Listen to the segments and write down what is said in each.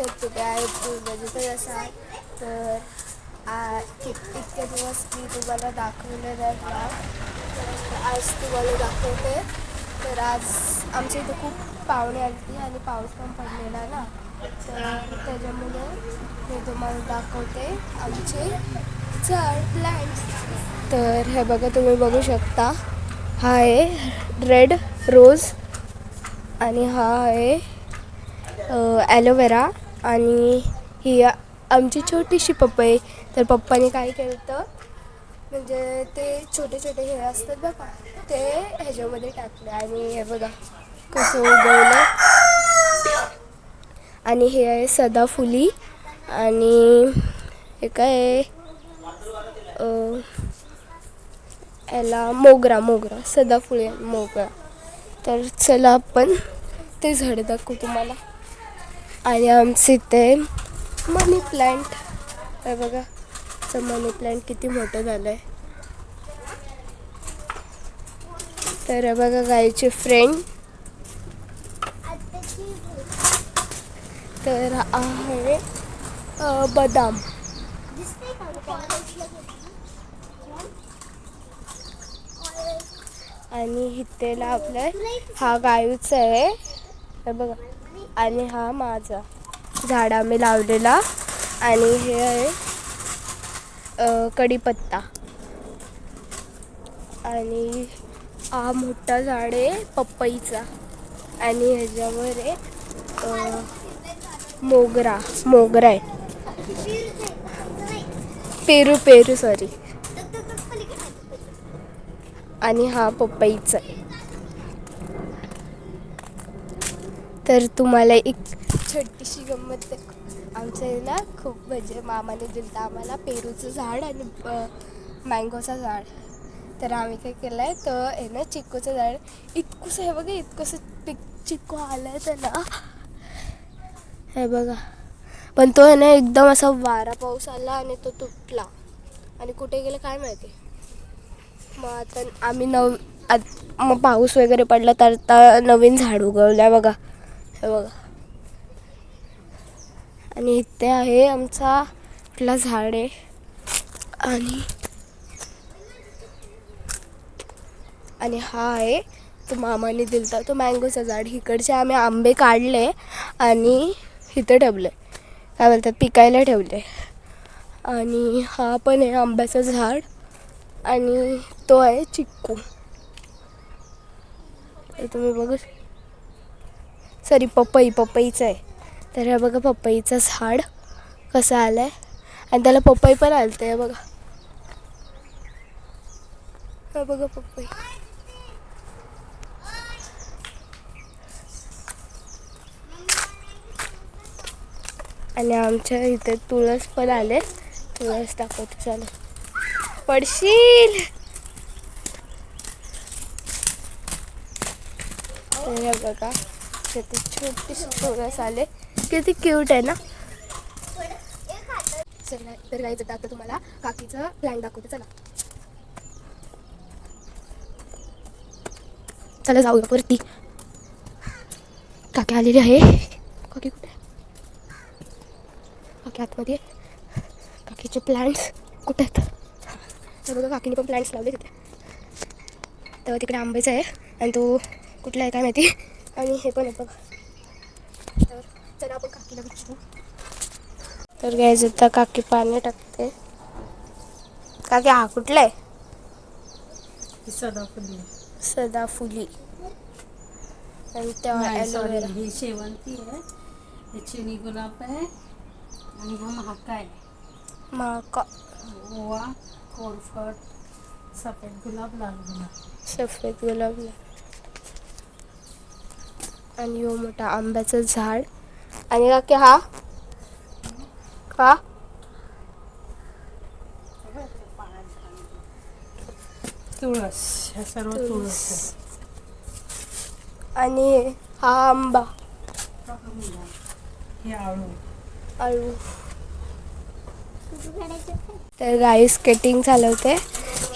कसे आहेत कुठे आहेत बघितच असाल तर आ- इतके दिवस मी तुम्हाला दाखवले नाही तर आज तुम्हाला दाखवते. तर आज आमच्या इथे खूप पाहुणे आली आणि पाऊस पण पडलेला ना. तर त्याच्यामुळे मी तुम्हाला दाखवते आमचे झाड प्लॅन्ट्स तर हे बघा तुम्ही बघू शकता. हा आहे रेड रोज आणि हा आहे ॲलोवेरा आणि ही आमची छोटीशी पपई तर पप्पाने काय केलं तर म्हणजे ते छोटे छोटे हे असतात बघा ते ह्याच्यामध्ये टाकले आणि हे बघा कसं उगवलं. आणि हे आहे सदाफुली आणि हे काय याला मोगरा मोगरा सदाफुली मोगरा. तर चला आपण ते झाड दाखवू तुम्हाला. आणि आमचे ते मनी प्लांट हे बघा तर मनी प्लांट किती मोठं झालं आहे तर बघा गाईचे फ्रेंड तर आहे बदाम. आणि हितेला आपलं हा गायूच आहे. बघा आणि हा माझा झाड आम्ही लावलेला आणि हे आहे कढीपत्ता. आणि हा मोठा झाड आहे पपईचा. आणि ह्याच्यावर आहे मोगरा मोगरा आहे. पेरू पेरू सॉरी आणि हा पपईचा आहे. तर तुम्हाला एक छोटीशी गंमत आमच्या ना खूप म्हणजे मामाने दिलं आम्हाला पेरूचं झाड आणि मँगोचं झाड. तर आम्ही काय केलं आहे तर आहे ना चिक्कूचं झाड. इतकंसं हे बघा इतकंसं पिक चिक्कू आलं आहे त्याला. हे बघा. पण तो आहे ना एकदम असा वारा पाऊस आला आणि तो तुटला. आणि कुठे गेलं काय माहिती? मग आता आम्ही नव आत- मग पाऊस वगैरे पडला तर आता नवीन झाड उगवलं आहे बघा. हे बघा. आणि इथे आहे आमचा कुठला झाड. आहे आणि आणि हा आहे तो मामाने दिलता तो मँगोचा झाड. इकडचे आम्ही आंबे काढले आणि इथं ठेवले. काय बोलतात पिकायला ठेवले. आणि हा पण आहे आंब्याचं झाड. आणि तो आहे चिक्कू. तुम्ही बघू सॉरी पपई पपईचं आहे. तर हे बघा पपईचं झाड कसं आलं आहे आणि त्याला पपई पण आलतं आहे बघा. हे बघा पपई. आणि आमच्या इथे तुळस पण आले. तुळस दाखवतो चालेल पडशील. हे बघा. किती छोटी तुळस आले किती क्यूट आहे ना? चला तर गायचं आता तुम्हाला काकीचं प्लॅन दाखवते. चला. चला जाऊया वरती. काकी आलेली आहे. काकी कुठे आहे? काकी आतमध्ये आहे. काकीचे प्लॅन्ट्स कुठे आहेत? बघा काकीने पण प्लॅन्स लावले तिथे तर तिकडे आंबेचा आहे. आणि तो कुठला आहे काय माहिती? आणि हे पण आहे बघा. तर चला आपण काकीला विचारू. तर घ्यायचं आता काकी पाणी टाकते. काकी हा कुठला आहे? सदाफुली. सदाफुली. आणि त्या ॲलोवेरा ही शेवंती आहे. हे चिनी गुलाब आहे. आणि हा महाका आहे. माका. ओवा कोरफड सफेद गुलाब लाल गुलाब. सफेद गुलाबला आणि हो मोठा आंब्याचं झाड. आणि काकी हा? का? तुळस. ह्या सर्व तुळस. आणि हा आंबा. हे आळू. आळू. तर गाई स्केटिंग चालवते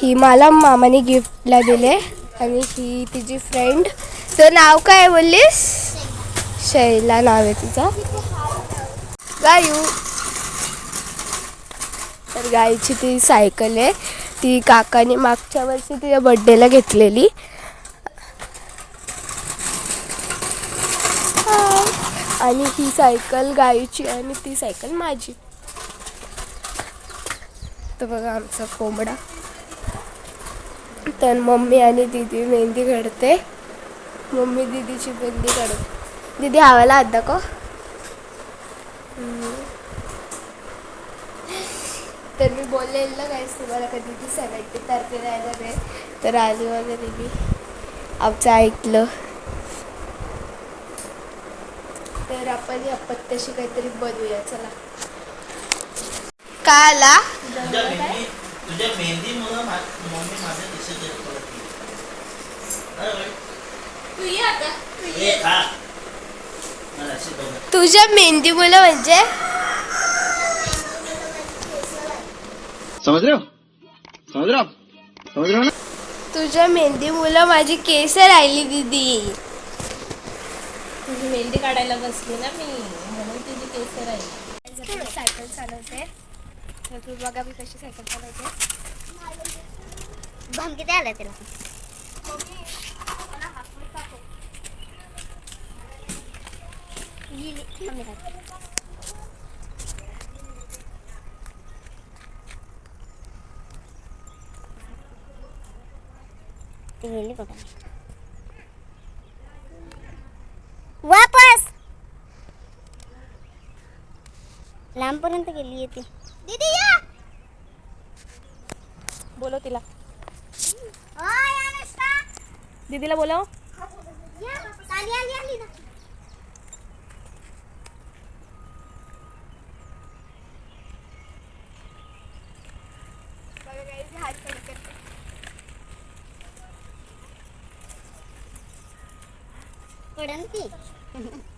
ही मला मामाने गिफ्टला दिले. आणि ही तिची फ्रेंड तर नाव काय बोललीस? शैला नाव आहे तिचा गायू. तर गायची ती सायकल आहे. ती काकाने मागच्या वर्षी तिच्या बड्डेला घेतलेली. आणि ही सायकल गायची आणि ती सायकल माझी. तर बघा आमचा कोंबडा. तर मम्मी आणि दीदी मेहंदी काढते मम्मी दीदीची मेहंदी काढते दीदी हवाला हात दाखव. तर मी बोललेलं ना काहीच तुम्हाला कधी ती सेवन्टी तारखेला येणार आहे तर आली वगैरे दीदी. आमचं ऐकलं. तर आपण या पत्त्याशी काहीतरी बनवूया चला. काय आला? तुझ्या मेहंदी मम्मी माझ्या दिशेत तुझ्या मेहंदी मुलं म्हणजे समझ रहे हो समझ रहे हो आप समझ रहे हो ना? तुझ्या मेहंदी मुलं माझी केस राहिली दीदी. तुझी मेहंदी काढायला बसली ना मी म्हणून तुझी केस राहील. सायकल चालवते. तर तू बघा मी कशी सायकल चालवते. भाम किती आला तिला गेली कुठं वापस. लांबपर्यंत गेली आहे ती. दीदी या. बोलव तिला. दीदीला बोलव या आली आली आली ना बघा guys, हात खाली करते. पडन ती